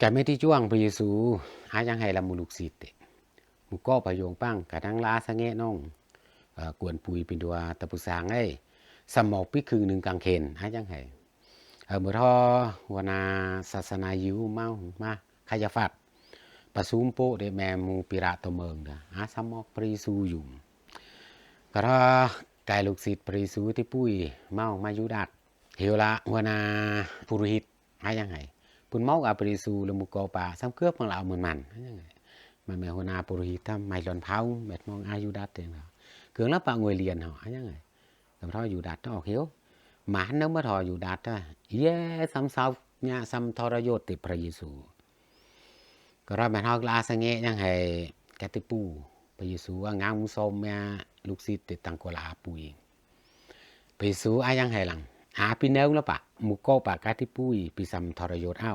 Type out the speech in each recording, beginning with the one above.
การไม่ที่จ้วงพระเยซู หายังให้ละมูลูกศิษย์หมู่ก็ประโยงปั้งกระทั้งลาสะเงะน้องกวนปุยเป็นดัวตะปุสางไอ้สมอกพิคือหนึ่งกางเขนหายังให้เมื่อทอวนาศาสนายิวเมามาขยฟัดประซูมโปเดแมมูปิระตเมืองนะอาสมอกพระเยซูอยู่กระทอกายลูกศิษย์ปริซูที่ปุ้ยเมามายุดัดเฮวละวนาปุรุหิตหายังไง ปุ่นเมากับปริสูลมุกอปาซ้ำเครือบของเราเหมือนมันหายังไงมันแม่หัวนาปุโรหิตทำไม่หลอนเผาเม็ดมองอายุดัดเองเราเกืองแล้วปะงวยเรียนเหรอยังไงแต่ทออยู่ดัดต้องออกเหี่ยวหมาเนื้อมาทออยู่ดัดอะเย้ซ้ำเศร้าเนี่ยซ้ำทรยศติดพระเยซู ก็รอแม่ทอกลาสังเงยังให้แกติปูพระเยซูว่างามมุสมแม่ลูกศิษย์ติดตังกลาปุยพระเยซูอายังให้หลังหาปีเนวแล้วปะมุกโกปะกาติปุยปีซัมทรยศเอ้า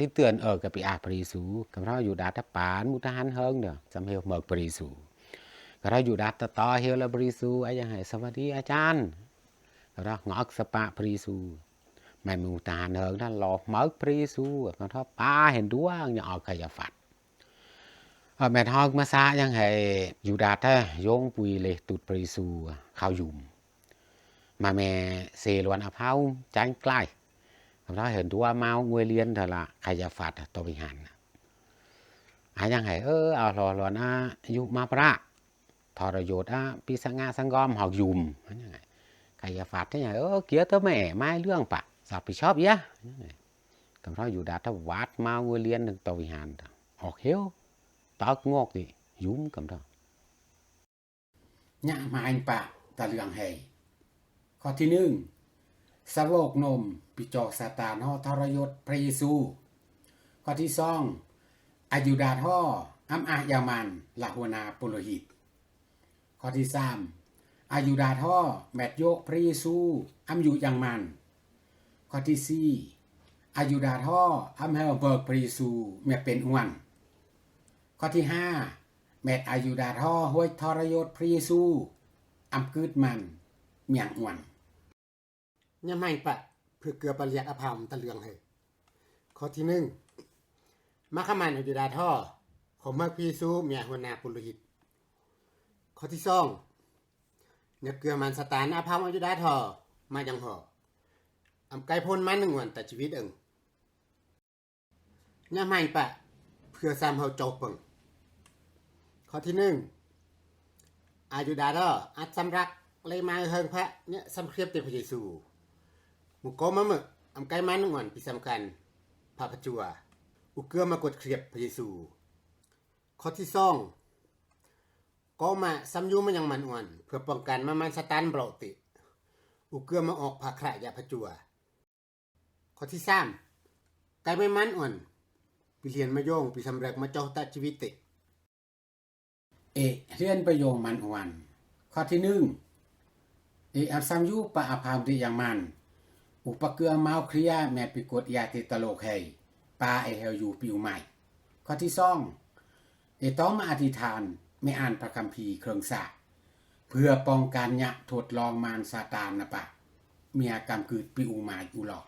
ที่เตือนเออกับปีอาปรีสูกับเราอยู่ดาตปานมุทหันเฮิงเด้อจำเฮลเมิกปรีสูกับเราอยู่ดาตต่อเฮลปรีสูอาจารย์ให้สวัสดีอาจารย์กับเรางอกสปะปรีสูไม่มูตนเฮิงนั่นหลอกเมิกปรีสูกับเราป้าเห็นด้วงอย่าออกขยฟัดเออแม่ทองมาซายังให้อยู่ดาตโยงปุยเลยตุดปรีสูเข้ายุ่มมาแม่เซลวนอภาวจังใกล้ ก็ทอเห็นตัวเมางวยเลียนเถอะละขยฟัดตัววิหารอายังให้เออเอาหล่อหล่อนอายุมาพระทรยศอาปิสังงาสังกอมหอกยุ่มยังไงขยฟัดที่ไหนเออเกียร์เธอแม่ไม่เรื่องปะรับผิดชอบยะกำลังอยู่ดาถ้าวัดมาเวยเลียนถึงตัววิหารออกเหี้ยวตอกงอกดิยุ่มกำลัง nhã mà anh bạ ta lường hề ข้อที่หนึ่ง สาวกนมปิจอกซาตานห่อทรยศพระเยซู ข้อที่สองอายุดาท่ออัมอายามันละหัวนาปุโรหิต ข้อที่สามอายุดาท่อแมดโยพระเยซูอัมอยู่ยังมัน ข้อที่สี่อายุดาท่ออัมเฮลเบิร์กพระเยซูแม่เป็นอ้วน ข้อที่ห้าแมดอายุดาท่อห้วยทรยศพระเยซูอัมกึดมันเมียงอ้วน ยังไม่ปะเพื่อเกลือปริยักอภามตะเลืองให้ข้อที่หนึ่งมัคคมันอยุดาท่อของมักพีซูเมียหัวนาปุโรหิต ข้อที่สองเนื้อเกลือมันสตานอภามอยุดาท่อมายังหออำไกพ้นมันหนึ่งวันแต่ชีวิตเอิงยังไม่ปะเพื่อซ้ำเฮาจกเปิงข้อที่หนึ่งอายุดาท่ออัดสำรักเลยมาเฮิงพระเนี่ยสำเครียบเต็มพระเยซู มุกโกมะมึกอำไกมันงวันปีสำคัญพระพจัว อุเกือมากดเครียบพระเยซู ข้อที่สองก็มาซ้ำยูมันยังมันอ่วนเพื่อป้องกันมามันสตันเบลติอุเกือมาออกภาคระยาพจัว ข้อที่สามไกไม่มันอ่วนปีเรียนมาโยงปีสำเร็จมาเจ้าตาชีวิตติเอเรียนประโยงมันอวันข้อที่หนึ่งเออับซัมยูปะอาภามดิยังมัน อุปเกือเมาเครียแม่ปิกดยาติตโลกเฮยปาเอเฮลยูปิวใหม่ข้อที่สองเอต้องมาอธิษฐานไม่อ่านพระคัมภีร์เครื่องสาเพื่อป้องกันยะทดลองมารซาตานนะปะ เมียกรรมกืดปิวใหม่อุหลอก